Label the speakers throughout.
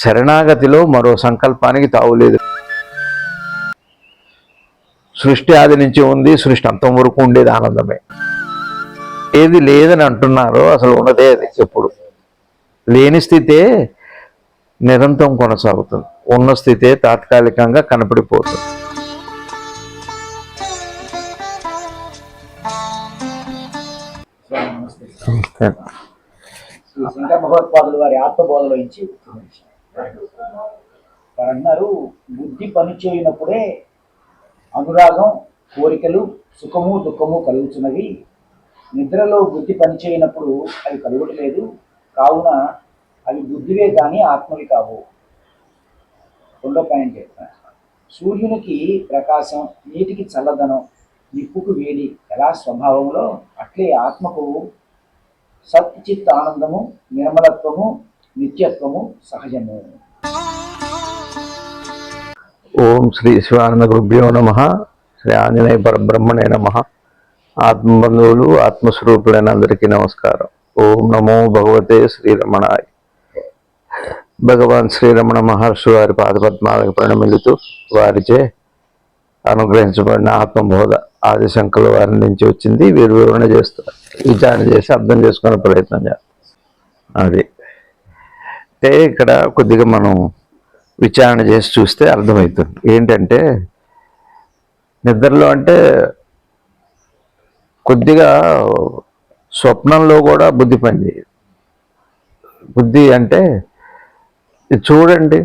Speaker 1: శరణాగతిలో మరో సంకల్పానికి తావులేదు సృష్టి ఆది నుంచి ఉంది సృష్టి అంతం వరకు ఉండేది ఆనందమే. ఏది లేదని అంటున్నారో అసలు ఉన్నదే అది ఎప్పుడు. లేని స్థితే నిరంతరం కొనసాగుతుంది. ఉన్న స్థితే తాత్కాలికంగా కనపడిపోతుంది.
Speaker 2: శంకర భగవత్పాదులు వారి ఆత్మబోధలో ఇచ్చి వారు అన్నారు బుద్ధి పనిచేయనప్పుడే అనురాగం కోరికలు సుఖము దుఃఖము కలుగుతున్నవి. నిద్రలో బుద్ధి పనిచేయనప్పుడు అవి కలుగట్లేదు. కావున అవి బుద్ధివే కానీ ఆత్మవి కావు. రెండో పాయింట్ చెప్తాను సూర్యునికి ప్రకాశం నీటికి చల్లదనం నిప్పుకు వేడి ఎలా స్వభావంలో అట్లే ఆత్మకు సత్చిత్ ఆనందము నిర్మలత్వము నిత్యత్వము సహజము.
Speaker 1: ఓం శ్రీ శివానంద గురుభ్యో నమ. శ్రీ ఆంజనేయ పరబ్రహ్మణే నమ. ఆత్మబంధువులు ఆత్మస్వరూపులైన అందరికీ నమస్కారం. ఓం నమో భగవతే శ్రీరమణాయ. భగవాన్ శ్రీరమణ మహర్షి వారి పాదపద్మాలకు ప్రణమిల్లుతూ వారిచే అనుగ్రహించబడిన ఆత్మబోధ ఆదిశంకల వారి నుంచి వచ్చింది. వీరు వివరణ చేస్తారు. విచారణ చేసి అర్థం చేసుకునే ప్రయత్నం చేస్తారు. అది. అంటే ఇక్కడ కొద్దిగా మనం విచారణ చేసి చూస్తే అర్థమవుతుంది. ఏంటంటే నిద్రలో అంటే కొద్దిగా స్వప్నంలో కూడా బుద్ధి పనిచేయదు బుద్ధి అంటే ఇది చూడండి.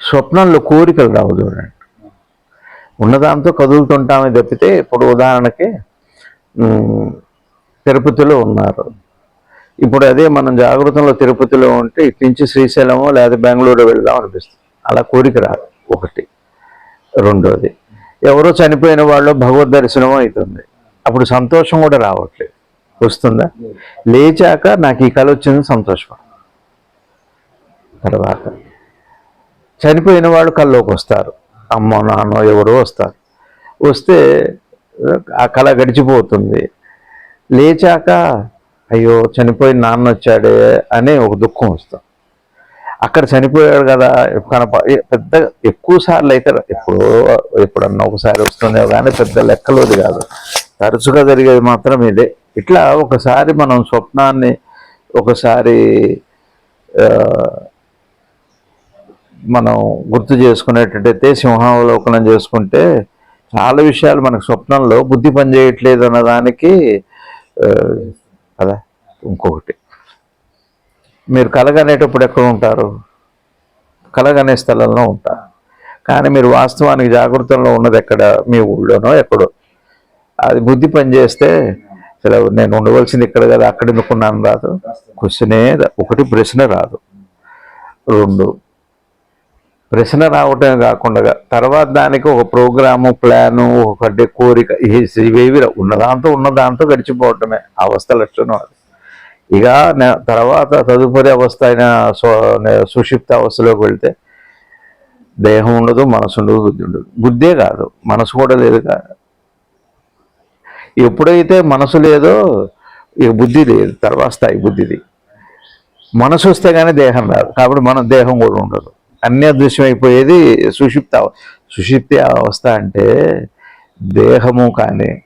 Speaker 1: స్వప్నంలో కోరికలు రావు చూడండి. ఉన్నదాంతో కదులుతుంటామే తప్పితే ఇప్పుడు ఉదాహరణకి తిరుపతిలో ఉన్నారు. ఇప్పుడు అదే మనం జాగ్రత్తలో తిరుపతిలో ఉంటే ఇటు నుంచి శ్రీశైలమో లేదా బెంగళూరు వెళ్దాం అనిపిస్తుంది. అలా కోరిక రాదు. ఒకటి. రెండోది ఎవరో చనిపోయిన వాళ్ళు భగవద్ దర్శనం అవుతుంది. అప్పుడు సంతోషం కూడా రావట్లేదు. వస్తుందా? లేచాక నాకు ఈ కళ వచ్చింది సంతోషం. తర్వాత చనిపోయిన వాళ్ళు కల్లోకి వస్తారు. అమ్మో నాన్న ఎవరో వస్తారు. వస్తే ఆ కళ గడిచిపోతుంది. లేచాక అయ్యో చనిపోయిన నాన్న వచ్చాడే అనే ఒక దుఃఖం వస్తాం. అక్కడ చనిపోయాడు కదా కనప పెద్ద ఎక్కువ సార్లు అయితే ఎప్పుడో ఎప్పుడన్నా ఒకసారి వస్తుందేమో కానీ పెద్ద లెక్కలోది కాదు. తరచుగా జరిగేది మాత్రం ఇదే. ఇట్లా ఒకసారి మనం స్వప్నాన్ని ఒకసారి మనం గుర్తు చేసుకునేటట్టయితే సింహావలోకనం చేసుకుంటే చాలా విషయాలు మనకు స్వప్నంలో బుద్ధి పనిచేయట్లేదు అన్నదానికి కదా? ఇంకొకటి. మీరు కలగనేటప్పుడు ఎక్కడ ఉంటారు? కలగనే స్థలంలో ఉంటారు. కానీ మీరు వాస్తవానికి జాగ్రత్తలో ఉన్నది ఎక్కడ? మీ ఊళ్ళోనో ఎక్కడో. అది బుద్ధి పనిచేస్తే అసలు నేను ఉండవలసింది ఇక్కడ కదా అక్కడ ఎందుకున్నాను రాదు? క్వశ్చనే ఒకటి ప్రశ్న రాదు. రెండు ప్రశ్న రావటమే కాకుండా తర్వాత దానికి ఒక ప్రోగ్రాము ప్లాను ఒకటి కోరిక ఇవి- ఇవేవి దాంతో ఉన్నదాంతో ఉన్నదాంతో గడిచిపోవటమే అవస్థ లక్షణం అది. ఇక తర్వాత తదుపరి అవస్థ అయిన స్వ- సుషిప్త అవస్థలోకి వెళ్తే దేహం ఉండదు మనసు ఉండదు బుద్ధి ఉండదు. బుద్ధే కాదు మనసు కూడా లేదుగా ఎప్పుడైతే మనసు లేదో ఇక బుద్ధి లేదు తర్వాత స్థాయి బుద్ధిది. మనసు వస్తే కానీ దేహం రాదు కాబట్టి మన దేహం కూడా ఉండదు. అన్ని అయిపోయేది సుషిప్త అవ- సుషిప్తి అవస్థ అంటే దేహము కానీ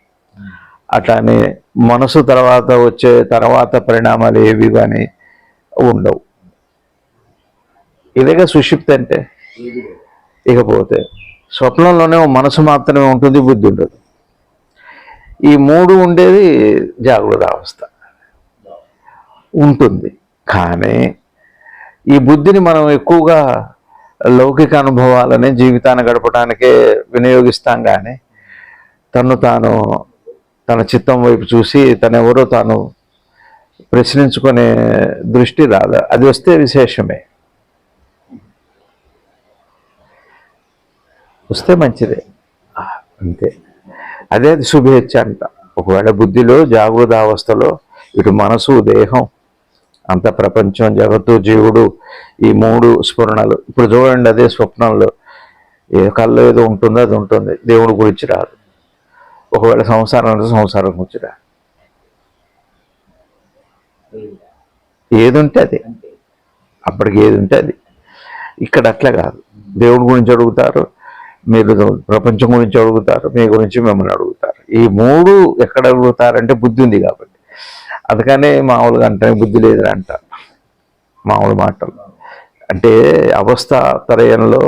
Speaker 1: అట్లానే మనసు తర్వాత వచ్చే తర్వాత పరిణామాలు ఏవి కానీ ఉండవు. ఇదేగా సుషిప్తి అంటే. ఇకపోతే స్వప్నంలోనే మనసు మాత్రమే ఉంటుంది బుద్ధి ఉండదు. ఈ మూడు ఉండేది జాగ్రత్త అవస్థ. ఉంటుంది. కానీ ఈ బుద్ధిని మనం ఎక్కువగా లౌకిక అనుభవాలని జీవితాన్ని గడపడానికే వినియోగిస్తాం కానీ తను తాను తన చిత్తం వైపు చూసి తనెవరో ఎవరో తాను ప్రశ్నించుకునే దృష్టి రాదు. అది వస్తే విశేషమే. వస్తే మంచిదే. అంతే. అదే అది శుభేచ్ఛ అంట. ఒకవేళ బుద్ధిలో జాగృతావస్థలో ఇటు మనసు దేహం అంత ప్రపంచం జగత్తు జీవుడు ఈ మూడు స్ఫురణలు. ఇప్పుడు చూడండి అదే స్వప్నంలో. ఏ కళ్ళు ఏదో ఉంటుందో అది ఉంటుంది. దేవుడి గురించి రాదు. ఒకవేళ సంసారం అంటే సంసారం గురించి రాదు. ఏది ఉంటే అది. అప్పటికి ఏది ఉంటే అది. ఇక్కడ అట్లా కాదు. దేవుడి గురించి అడుగుతారు మీరు ప్రపంచం గురించి అడుగుతారు మీ గురించి మిమ్మల్ని అడుగుతారు. ఈ మూడు ఎక్కడ అడుగుతారంటే బుద్ధి ఉంది కాబట్టి. అందుకనే మామూలుగా అంటే బుద్ధి లేదని అంటారు మామూలు మాటలు. అంటే అవస్థ తరయంలో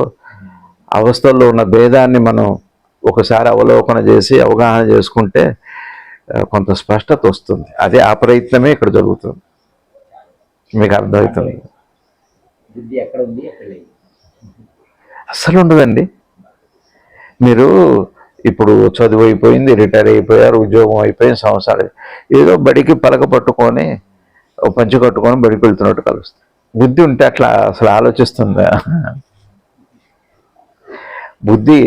Speaker 1: అవస్థల్లో ఉన్న భేదాన్ని మనం ఒకసారి అవలోకన చేసి అవగాహన చేసుకుంటే కొంత స్పష్టత వస్తుంది. అదే ఆ ప్రయత్నమే ఇక్కడ జరుగుతుంది. మీకు అర్థమవుతుంది? అస్సలు ఉండదండి. మీరు ఇప్పుడు చదువు అయిపోయింది రిటైర్ అయిపోయారు ఉద్యోగం అయిపోయింది సంవత్సరాలు ఏదో బడికి పలక పట్టుకొని పంచి కట్టుకొని బడికి వెళ్తున్నట్టు కలుస్తుంది. బుద్ధి ఉంటే అట్లా అసలు ఆలోచిస్తుందా? బుద్ధి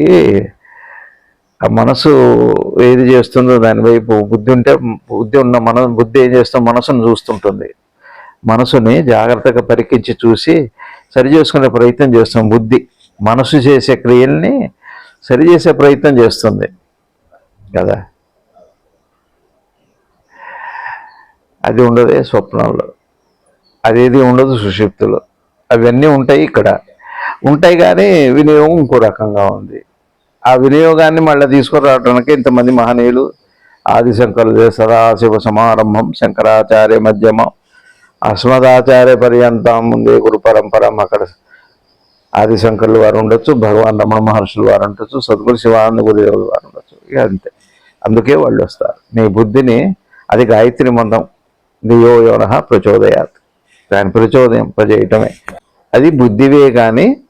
Speaker 1: ఆ మనసు ఏది చేస్తుందో దాని వైపు బుద్ధి ఉంటే బుద్ధి ఉన్న మన బుద్ధి ఏం చేస్తాం మనసును చూస్తుంటుంది. మనసుని జాగ్రత్తగా పరికించి చూసి సరి చేసుకునే ప్రయత్నం చేస్తాం బుద్ధి. మనసు చేసే క్రియల్ని సరిచేసే ప్రయత్నం చేస్తుంది. కదా? అది ఉండదే స్వప్నంలో అదేది ఉండదు సుషిప్తులు అవన్నీ ఉంటాయి ఇక్కడ. ఉంటాయి కానీ వినియోగం ఇంకో రకంగా ఉంది. ఆ వినియోగాన్ని మళ్ళీ తీసుకురావడానికి ఇంతమంది మహనీయులు ఆదిశంకరులు సదాశివ సమారంభం శంకరాచార్య మధ్యమం అస్మదాచార్య పర్యంతం ముందే గురు పరంపరం అక్కడ ఆదిశంకర్లు వారు ఉండొచ్చు భగవాన్ రమణ మహర్షులు వారు ఉండొచ్చు సద్గురు శివానంద గురుదేవులు వారు ఉండొచ్చు ఇక అంతే. అందుకే వాళ్ళు వస్తారు. నీ బుద్ధిని అది గాయత్రి మందం దియో యోన ప్రచోదయాత్. దాని ప్రచోదయం ప్రజేయటమే. అది బుద్ధివే కానీ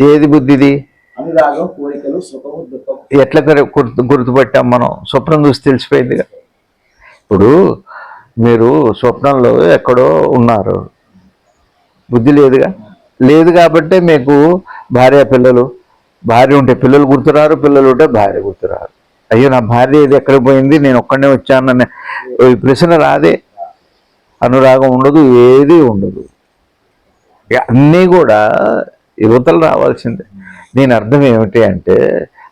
Speaker 1: ఏది బుద్ధిది? ఎట్లా గుర్తు- గుర్తు గుర్తుపట్టాం మనం? స్వప్నం చూసి తెలిసిపోయిందిగా ఇప్పుడు మీరు స్వప్నంలో ఎక్కడో ఉన్నారు. బుద్ధి లేదుగా? లేదు కాబట్టే మీకు భార్య పిల్లలు భార్య ఉంటే పిల్లలు గుర్తురారు పిల్లలు ఉంటే భార్య గుర్తురారు. అయ్యో నా భార్య ఇది ఎక్కడ పోయింది? నేను ఒక్కడే వచ్చాననే ఈ ప్రశ్న రాదే. అనురాగం ఉండదు ఏది ఉండదు. ఇక అన్నీ కూడా యువతలు రావాల్సిందే. దీని అర్థం ఏమిటి అంటే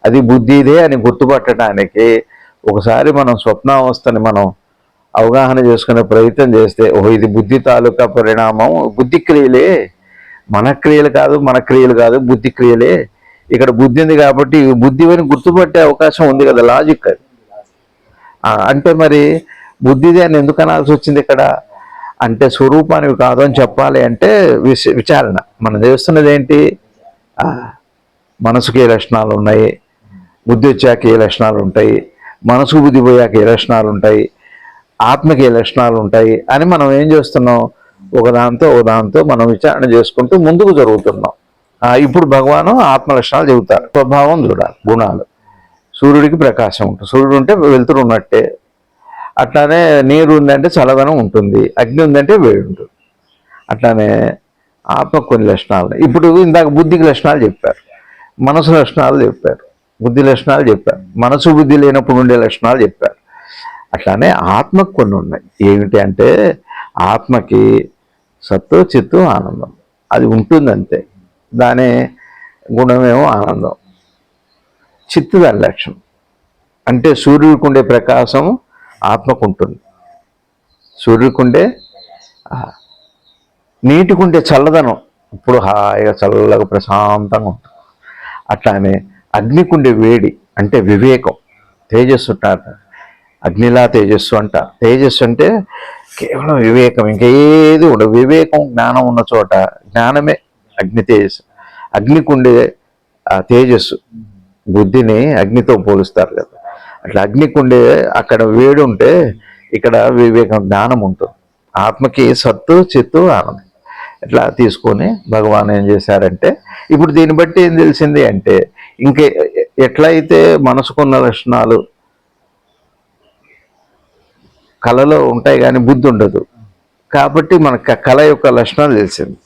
Speaker 1: అది బుద్ధిదే అని గుర్తుపట్టడానికి ఒకసారి మనం స్వప్నావస్థని మనం అవగాహన చేసుకునే ప్రయత్నం చేస్తే ఓహో ఇది బుద్ధి తాలూకా పరిణామం బుద్ధి క్రియలే. మన క్రియలు కాదు మన క్రియలు కాదు బుద్ధి క్రియలే ఇక్కడ బుద్ధి ఉంది కాబట్టి బుద్ధి అని గుర్తుపట్టే అవకాశం ఉంది కదా లాజిక్ అది. అంటే మరి బుద్ధిది అని ఎందుకు అనాల్సి వచ్చింది ఇక్కడ? అంటే స్వరూపానికి కాదు అని చెప్పాలి అంటే విచారణ. మనం చేస్తున్నది ఏంటి? మనసుకి ఏ లక్షణాలు ఉన్నాయి? బుద్ధి వచ్చాక ఏ లక్షణాలు ఉంటాయి? మనసుకు బుద్ధి పోయాక ఏ లక్షణాలు ఉంటాయి? ఆత్మకి ఏ లక్షణాలు ఉంటాయి? అని మనం ఏం చేస్తున్నాం? ఒకదాంతో ఒకదాంతో మనం విచారణ చేసుకుంటూ ముందుకు జరుగుతున్నాం. ఇప్పుడు భగవాను ఆత్మ లక్షణాలు చెబుతారు. స్వభావం చూడాలి గుణాలు. సూర్యుడికి ప్రకాశం ఉంటుంది. సూర్యుడు ఉంటే వెలుతురు ఉన్నట్టే. అట్లానే నీరు ఉందంటే చల్లదనం ఉంటుంది. అగ్ని ఉందంటే వేడి ఉంటుంది. అట్లానే ఆత్మ కొన్ని లక్షణాలు ఉన్నాయి. ఇప్పుడు ఇందాక బుద్ధికి లక్షణాలు చెప్పారు. మనసు లక్షణాలు చెప్పారు. బుద్ధి లక్షణాలు చెప్పారు. మనసు బుద్ధి లేనప్పుడు ఉండే లక్షణాలు చెప్పారు. అట్లానే ఆత్మకు కొన్ని ఉన్నాయి. ఏమిటి అంటే ఆత్మకి సత్తు చిత్తు ఆనందం. అది ఉంటుంది అంతే దాని గుణమేమో ఆనందం. చిత్తు దాని లక్షణం. అంటే సూర్యుడికి ఉండే ప్రకాశం ఆత్మకు ఉంటుంది సూర్యుడికి ఉండే చల్లదనం. ఇప్పుడు హాయిగా చల్లగా ప్రశాంతంగా ఉంటుంది. అట్లానే అగ్నికుండే వేడి అంటే వివేకం. తేజస్సు ఉంటారు అగ్నిలా తేజస్సు అంట తేజస్సు అంటే కేవలం వివేకం ఇంకేది ఉండదు. వివేకం జ్ఞానం ఉన్న చోట జ్ఞానమే అగ్ని తేజస్సు. అగ్నికి ఉండే ఆ తేజస్సు. బుద్ధిని అగ్నితో పోలుస్తారు కదా. అట్లా అగ్నికి ఉండే అక్కడ వేడి ఉంటే ఇక్కడ వివేకం జ్ఞానం ఉంటుంది. ఆత్మకి సత్తు చిత్తు ఆనందం. ఇట్లా తీసుకొని భగవాన్ ఏం చేశారంటే ఇప్పుడు దీన్ని బట్టి ఏం తెలిసింది అంటే ఇంకే ఎట్లయితే మనసుకున్న లక్షణాలు కళలో ఉంటాయి కానీ బుద్ధి ఉండదు. కాబట్టి మనకు కళ యొక్క లక్షణాలు తెలిసింది.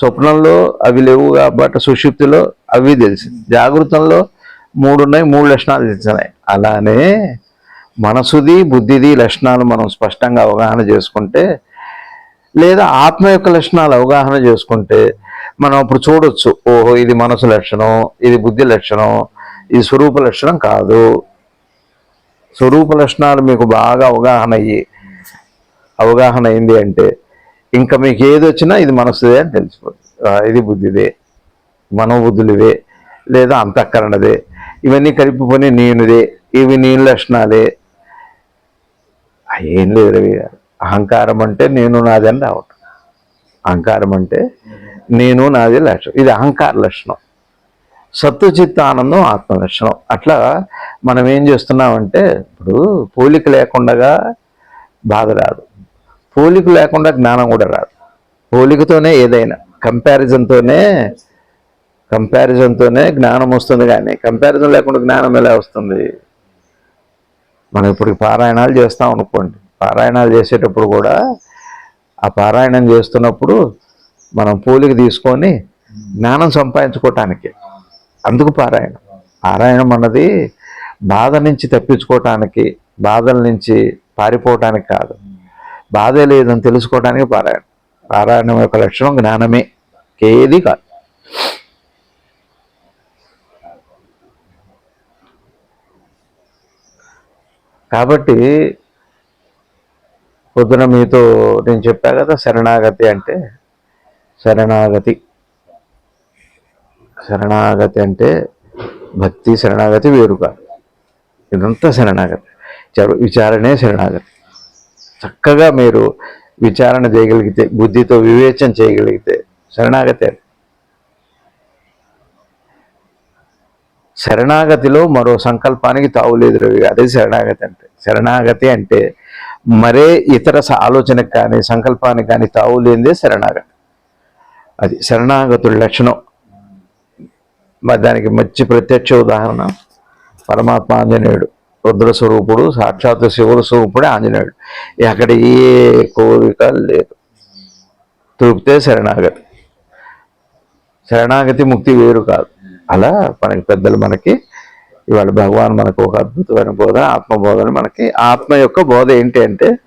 Speaker 1: స్వప్నంలో అవి లేవు కాబట్టి సుషుప్తిలో అవి తెలిసింది. జాగృతంలో మూడు ఉన్నాయి మూడు లక్షణాలు తెలిసినాయి. అలానే మనసుది బుద్ధిది లక్షణాలు మనం స్పష్టంగా అవగాహన చేసుకుంటే లేదా ఆత్మ యొక్క లక్షణాలు అవగాహన చేసుకుంటే మనం అప్పుడు చూడొచ్చు. ఓహో ఇది మనసు లక్షణం ఇది బుద్ధి లక్షణం ఇది స్వరూప లక్షణం కాదు. స్వరూప లక్షణాలు మీకు బాగా అవగాహన అయ్యి అవగాహన అయింది అంటే ఇంకా మీకు ఏది వచ్చినా ఇది మనసుదే అని తెలిసిపోతుంది. ఇది బుద్ధిదే మనోబుద్ధులివే లేదా అంతఃకరణదే. ఇవన్నీ కలిపిపోయి నేనుదే ఇవి నేను లక్షణాలే. ఏం లేదు రవి గారు. అహంకారం అంటే నేను నాది అని రావటం అహంకారం అంటే నేను నాది లక్షణం ఇది అహంకార లక్షణం. సత్వచిత్త ఆనందం ఆత్మదర్శనం అట్లా మనం ఏం చేస్తున్నామంటే ఇప్పుడు పోలిక లేకుండా బాధ రాదు. పోలిక లేకుండా జ్ఞానం కూడా రాదు. పోలికతోనే ఏదైనా కంపారిజన్తోనే కంపారిజన్తోనే జ్ఞానం వస్తుంది కానీ కంపారిజన్ లేకుండా జ్ఞానం ఎలా వస్తుంది? మనం ఇప్పుడు పారాయణాలు చేస్తాం అనుకోండి. పారాయణాలు చేసేటప్పుడు కూడా ఆ పారాయణం చేస్తున్నప్పుడు మనం పోలిక తీసుకొని జ్ఞానం సంపాదించుకోవటానికి అందుకు పారాయణం. పారాయణం అన్నది బాధ నుంచి తప్పించుకోవటానికి బాధల నుంచి పారిపోవటానికి కాదు. బాధ లేదని తెలుసుకోవడానికి పారాయణం. పారాయణం యొక్క లక్షణం జ్ఞానమే ఏది కాదు. కాబట్టి పొద్దున మీతో నేను చెప్పా కదా శరణాగతి అంటే శరణాగతి. శరణాగతి అంటే భక్తి శరణాగతి వేరుగా. ఇదంతా శరణాగతి. విచారణే శరణాగతి. చక్కగా మీరు విచారణ చేయగలిగితే బుద్ధితో వివేచన చేయగలిగితే శరణాగతే శరణాగతిలో మరో సంకల్పానికి తావులేదు రవి అదే శరణాగతి అంటే. శరణాగతి అంటే మరే ఇతర స- ఆలోచనకు కానీ సంకల్పానికి కానీ తావు లేనిదే శరణాగతి. అది శరణాగతుడి లక్షణం. మరి దానికి మంచి ప్రత్యక్ష ఉదాహరణ పరమాత్మ ఆంజనేయుడు. రుద్ర స్వరూపుడు సాక్షాత్ శివుడు స్వరూపుడే ఆంజనేయుడు. అక్కడ ఏ కోరిక లేదు. తృప్తే శరణాగతి. శరణాగతి ముక్తి వేరు కాదు. అలా మనకి పెద్దలు మనకి ఇవాళ భగవాన్ మనకు ఒక అద్భుతమైన బోధ ఆత్మబోధన మనకి ఆత్మ యొక్క బోధ ఏంటి అంటే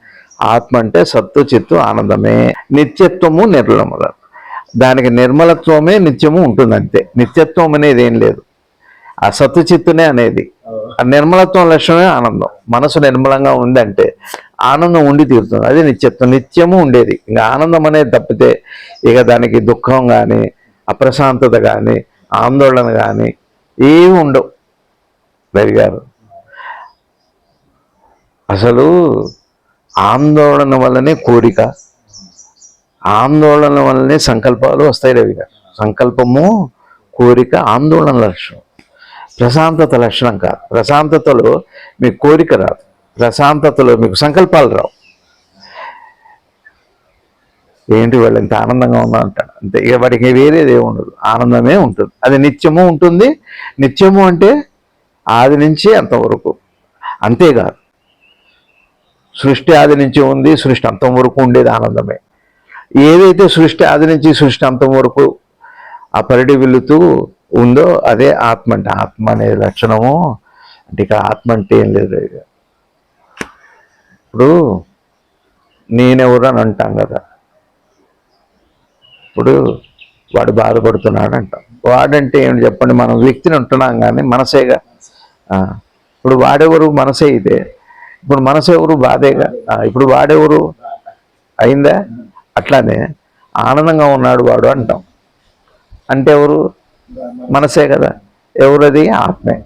Speaker 1: ఆత్మ అంటే సత్తు చిత్తు ఆనందమే. నిత్యత్వము నిర్మల దానికి నిర్మలత్వమే నిత్యము ఉంటుంది అంతే నిత్యత్వం అనేది ఏం లేదు. ఆ సత్తు చిత్తునే అనేది. ఆ నిర్మలత్వం లక్ష్యమే ఆనందం. మనసు నిర్మలంగా ఉందంటే ఆనందం ఉండి తీరుతుంది. అది నిత్యత్వం. నిత్యము ఉండేది. ఇంకా ఆనందం అనేది తప్పితే ఇక దానికి దుఃఖం కానీ అప్రశాంతత కానీ ఆందోళన కానీ ఏమి ఉండవు. రవి గారు అసలు ఆందోళన వల్లనే కోరిక ఆందోళన వల్లనే సంకల్పాలు వస్తాయి రవి గారు. సంకల్పము కోరిక ఆందోళన లక్షణం. ప్రశాంతత లక్షణం కాదు. ప్రశాంతతలో మీకు కోరిక రాదు. ప్రశాంతతలో మీకు సంకల్పాలు రావు. ఏంటి వాళ్ళు ఇంత ఆనందంగా ఉందా అంటాడు. అంతే. ఇక వాడికి వేరేది ఏమి ఉండదు. ఆనందమే ఉంటుంది. అది నిత్యము ఉంటుంది. నిత్యము అంటే ఆది నుంచి అంతవరకు. అంతేకాదు. సృష్టి ఆది నుంచి ఉంది. సృష్టి అంతం వరకు ఉండేది ఆనందమే. ఏదైతే సృష్టి ఆది నుంచి సృష్టి అంతం వరకు ఆ పరిడి వెళుతూ ఉందో అదే ఆత్మ అంటే ఆత్మ అనే లక్షణము. అంటే ఇక ఆత్మ అంటే ఏం లేదు ఇక. ఇప్పుడు నేనెవరు అని అంటాం కదా. ఇప్పుడు వాడు బాధపడుతున్నాడు అంటాం. వాడంటే ఏమిటి చెప్పండి? మనం వ్యక్తిని ఉంటున్నాం కానీ మనసేగా. ఇప్పుడు వాడెవరు? మనసే ఇదే. ఇప్పుడు మనసు ఎవరు బాధేగా ఇప్పుడు వాడెవరు? అయిందా? అట్లానే ఆనందంగా ఉన్నాడు వాడు అంటాం. అంటే ఎవరు? మనసే కదా. ఎవరది? ఆత్మే.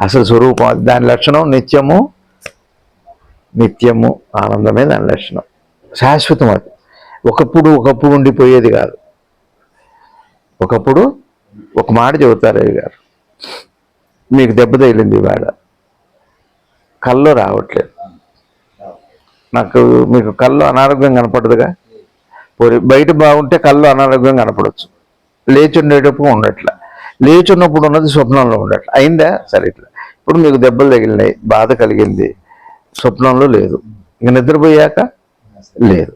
Speaker 1: అసలు స్వరూపం దాని లక్షణం నిత్యము నిత్యము ఆనందమే దాని లక్షణం. శాశ్వతం అది. ఒకప్పుడు ఒకప్పుడు ఉండిపోయేది కాదు. ఒకప్పుడు ఒక మాట చెబుతారు అయ్య గారు మీకు దెబ్బ తగిలింది ఇవాళ. కళ్ళు రావట్లేదు. నాకు మీకు కళ్ళు అనారోగ్యం కనపడదుగా? పోనీ బయట బాగుంటే కళ్ళు అనారోగ్యం కనపడవచ్చు లేచి ఉండేటప్పుడు ఉండట్ల. లేచి ఉన్నప్పుడు ఉన్నది స్వప్నంలో ఉండట్ల. అయిందా? సరే ఇట్లా. ఇప్పుడు మీకు దెబ్బలు తగిలినాయి బాధ కలిగింది స్వప్నంలో లేదు. ఇంక నిద్రపోయాక? లేదు.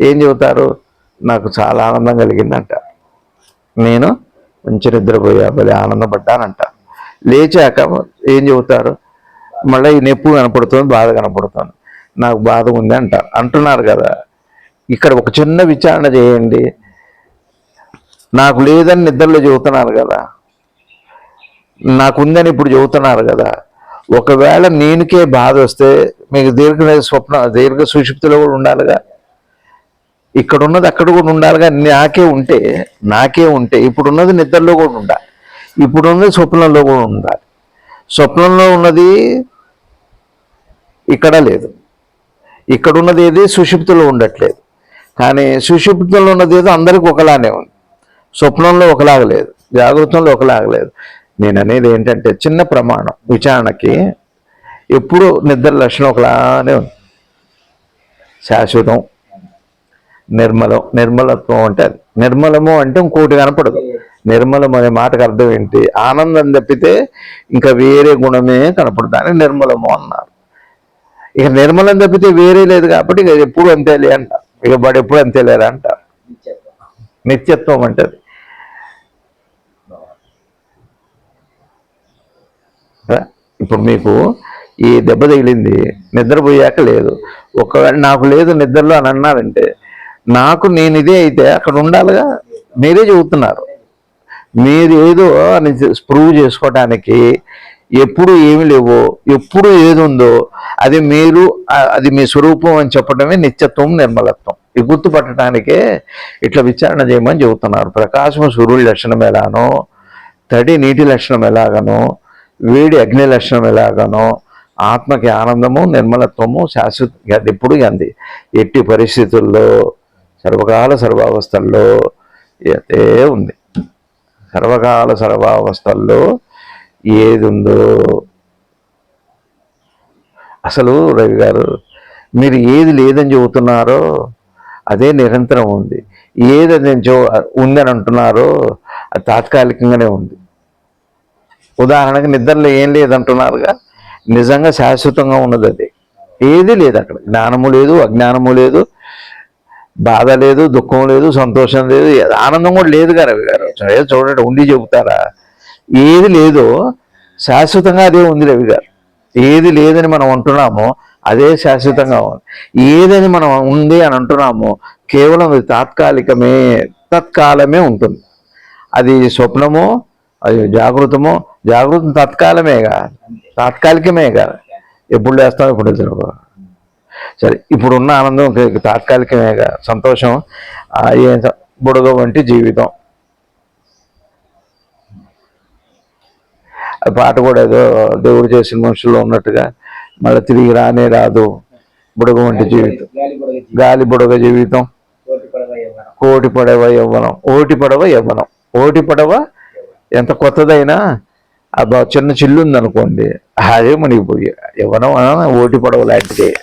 Speaker 1: ఏం చెబుతారు? నాకు చాలా ఆనందం కలిగిందంట. నేను మంచి నిద్రపోయా భలే ఆనందపడ్డానంట. లేచాక ఏం చెబుతారు? మళ్ళీ ఈ నొప్పి కనపడుతుంది బాధ కనపడుతుంది. నాకు బాధ ఉంది అంటారు అంటున్నారు కదా. ఇక్కడ ఒక చిన్న విచారణ చేయండి. నాకు లేదని నిద్రలో చెబుతున్నారు కదా. నాకుందని ఇప్పుడు చెబుతున్నారు కదా. ఒకవేళ నేనుకే బాధ వస్తే మీకు దీర్ఘ స్వప్న దీర్ఘ సుషుప్తిలో కూడా ఉండాలిగా. ఇక్కడ ఉన్నది అక్కడ కూడా ఉండాలిగా. నాకే ఉంటే నాకే ఉంటే ఇప్పుడున్నది నిద్రలో కూడా ఉండాలి ఇప్పుడున్నది స్వప్నంలో కూడా ఉండాలి. స్వప్నంలో ఉన్నది ఇక్కడ లేదు. ఇక్కడ ఉన్నది ఏది? సుషుప్తిలో ఉండట్లేదు. కానీ సుషుప్తిలో ఉన్నది ఏదో అందరికి ఒకలానే ఉంది. స్వప్నంలో ఒకలాగలేదు జాగ్రత్తలో ఒకలాగా లేదు. నేను అనేది ఏంటంటే చిన్న ప్రమాణం. విచారణకి ఎప్పుడు నిద్ర లక్షణం ఒకలానే ఉంది. శాశ్వతం నిర్మలం నిర్మలత్వం అంటే అది. నిర్మలము అంటే ఇంకోటి కనపడదు. నిర్మలం అనే మాటకు అర్థం ఏంటి? ఆనందం తప్పితే ఇంకా వేరే గుణమే కనపడదు. అని నిర్మలము అన్నారు. ఇక నిర్మలం తప్పితే వేరే లేదు కాబట్టి ఇక ఎప్పుడు అంతేలే అంట. ఇక వాడు ఎప్పుడు అంతేలేరా అంటారు
Speaker 2: నిత్యత్వం
Speaker 1: అంటది అది. ఇప్పుడు మీకు ఈ దెబ్బ తగిలింది నిద్రపోయాక లేదు. ఒకవేళ నాకు లేదు నిద్రలో అని అన్నారంటే నాకు నేను ఇదే అయితే అక్కడ ఉండాలిగా? మీరే చెబుతున్నారు. మీరు ఏదో అని ప్రూవ్ చేసుకోవటానికి ఎప్పుడు ఏమి లేవో ఎప్పుడు ఏది ఉందో అది మీరు అది మీ స్వరూపం అని చెప్పడమే నిత్యత్వం నిర్మలత్వం. ఇది గుర్తుపట్టడానికే ఇట్లా విచారణ చేయమని చెబుతున్నారు. ప్రకాశం సూర్యుడి లక్షణం ఎలానో తడి నీటి లక్షణం ఎలాగనో వేడి అగ్ని లక్షణం ఎలాగనో ఆత్మకి ఆనందము నిర్మలత్వము శాశ్వత ఎప్పుడు అంది. ఎట్టి పరిస్థితుల్లో సర్వకాల సర్వావస్థల్లో అయితే ఉంది. సర్వకాల సర్వావస్థల్లో ఏది ఉందో అసలు రవి గారు మీరు ఏది లేదని చెబుతున్నారో అదే నిరంతరం ఉంది. ఏది నేను చూ ఉందని అంటున్నారో అది తాత్కాలికంగానే ఉంది. ఉదాహరణకు నిద్రలో ఏం లేదంటున్నారుగా నిజంగా శాశ్వతంగా ఉన్నది అది. ఏది లేదు అక్కడ. జ్ఞానము లేదు అజ్ఞానము లేదు బాధ లేదు దుఃఖం లేదు సంతోషం లేదు ఆనందం కూడా లేదు గారు రవి గారు. ఏదో చూడండి ఉండి చెబుతారా? ఏది లేదో శాశ్వతంగా అదే ఉంది రవి గారు. ఏది లేదని మనం అంటున్నామో అదే శాశ్వతంగా ఉంది. ఏదని మనం ఉంది అని అంటున్నామో కేవలం అది తాత్కాలికమే తత్కాలమే ఉంటుంది. అది స్వప్నమో అది జాగృతమో జాగృతం తత్కాలమేగా తాత్కాలికమేగా ఎప్పుడు లేస్తాం ఎప్పుడు నిద్రపో సరే ఇప్పుడున్న ఆనందం తాత్కాలికమే కాదు సంతోషం ఏ బుడగ వంటి జీవితం. పాట కూడా ఏదో దేవుడు చేసిన మనుషుల్లో ఉన్నట్టుగా మళ్ళీ తిరిగి రానే రాదు. బుడగ వంటి జీవితం.
Speaker 2: గాలి బుడగ
Speaker 1: జీవితం.
Speaker 2: కోటి పడవ యవ్వనం.
Speaker 1: ఓటి పడవ యవ్వనం. ఓటి పడవ ఎంత కొత్తదైనా? ఆ చిన్న చిల్లు ఉందనుకోండి అదే మునిగిపోయి. యవ్వనం అన ఓటి పడవ లాంటిదే.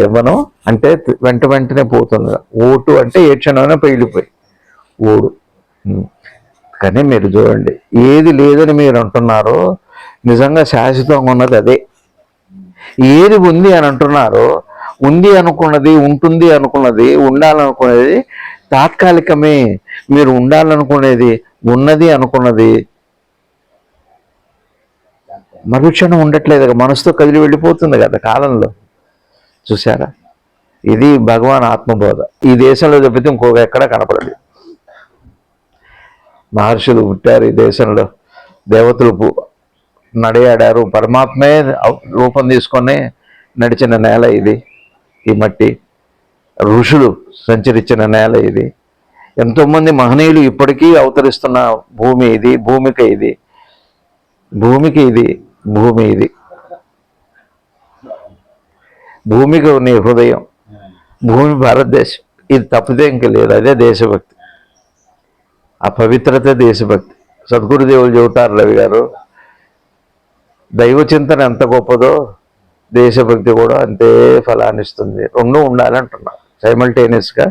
Speaker 1: యవ్వనం అంటే వెంట వెంటనే పోతుంది. ఓటు అంటే ఏ క్షణమైనా పగిలిపోయి ఓడు. కానీ మీరు చూడండి ఏది లేదని మీరు అంటున్నారో నిజంగా శాశ్వతంగా ఉన్నది అదే. ఏది ఉంది అని అంటున్నారో ఉంది అనుకున్నది ఉంటుంది అనుకున్నది ఉండాలనుకునేది తాత్కాలికమే మీరు ఉండాలనుకునేది ఉన్నది అనుకున్నది. మరుక్షణం ఉండట్లేదు మనసుతో కదిలి వెళ్ళిపోతుంది కదా కాలంలో. చూసారా ఇది భగవాన్ ఆత్మబోధ. ఈ దేశంలో తప్పితే ఇంకొక ఎక్కడ కనపడలేదు. మహర్షులు పుట్టారు ఈ దేశంలో. దేవతలు నడియాడారు నడయాడారు. పరమాత్మే రూపం తీసుకొని నడిచిన నేల ఇది ఈ మట్టి. ఋషులు సంచరించిన నేల ఇది. ఎంతోమంది మహనీయులు ఇప్పటికీ అవతరిస్తున్న భూమి ఇది భూమిక ఇది. భూమికి ఇది భూమి ఇది. భూమికి నీ హృదయం. భూమి భారతదేశం. ఇది తప్పితే ఇంక లేదు. అదే దేశభక్తి. ఆ పవిత్రత దేశభక్తి. సద్గురుదేవులు చెబుతారు రవి గారు దైవ చింతన ఎంత గొప్పదో దేశభక్తి కూడా అంతే ఫలాన్నిస్తుంది రెండు ఉండాలంటున్నా సైమల్టేనియస్గా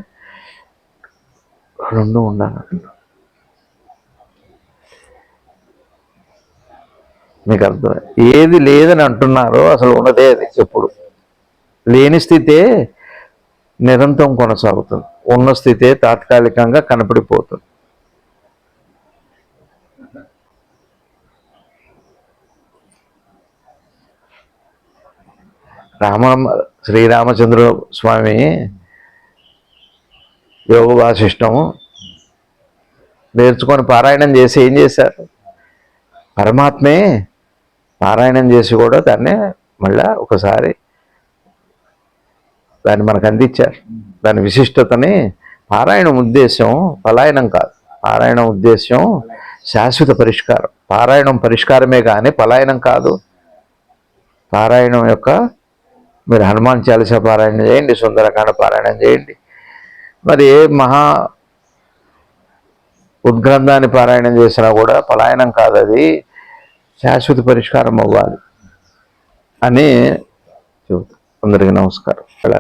Speaker 1: రెండు ఉండాలంటున్నారు. మీకు అర్థం. ఏది లేదని అంటున్నారో అసలు ఉన్నదే అది ఎప్పుడు. లేని స్థితే నిరంతరం కొనసాగుతుంది. ఉన్న స్థితే తాత్కాలికంగా కనపడిపోతుంది. రామ శ్రీరామచంద్ర స్వామి యోగ వాసిష్టము. నేర్చుకొని పారాయణం చేసి ఏం చేశారు? పరమాత్మే పారాయణం చేసి కూడా దాన్ని మళ్ళా ఒకసారి దాన్ని మనకు అందించారు. దాని విశిష్టతని పారాయణం ఉద్దేశం పలాయనం కాదు. పారాయణం ఉద్దేశం శాశ్వత పరిష్కారం. పారాయణం పరిష్కారమే కానీ పలాయనం కాదు. పారాయణం యొక్క మీరు హనుమాన్ చాలీసా పారాయణం చేయండి సుందరకాండ పారాయణం చేయండి. మరి ఏ మహా ఉద్గ్రంథాన్ని పారాయణం చేసినా కూడా పలాయనం కాదు అది. శాశ్వత పరిష్కారం అవ్వాలి అని చెబుతాం అందరికీ నమస్కారం. ఇక్కడ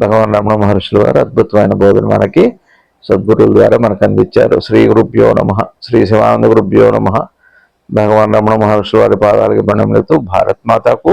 Speaker 1: భగవాన్ రమణ మహర్షుల వారు అద్భుతమైన బోధన మనకి సద్గురువుల ద్వారా మనకు అందించారు. శ్రీ గురుభ్యో నమ. శ్రీ శివానంద గురుభ్యో నమ. భగవాన్ రమణ మహర్షుల వారి పాదాలకి బండములతో భారత్ మాతకు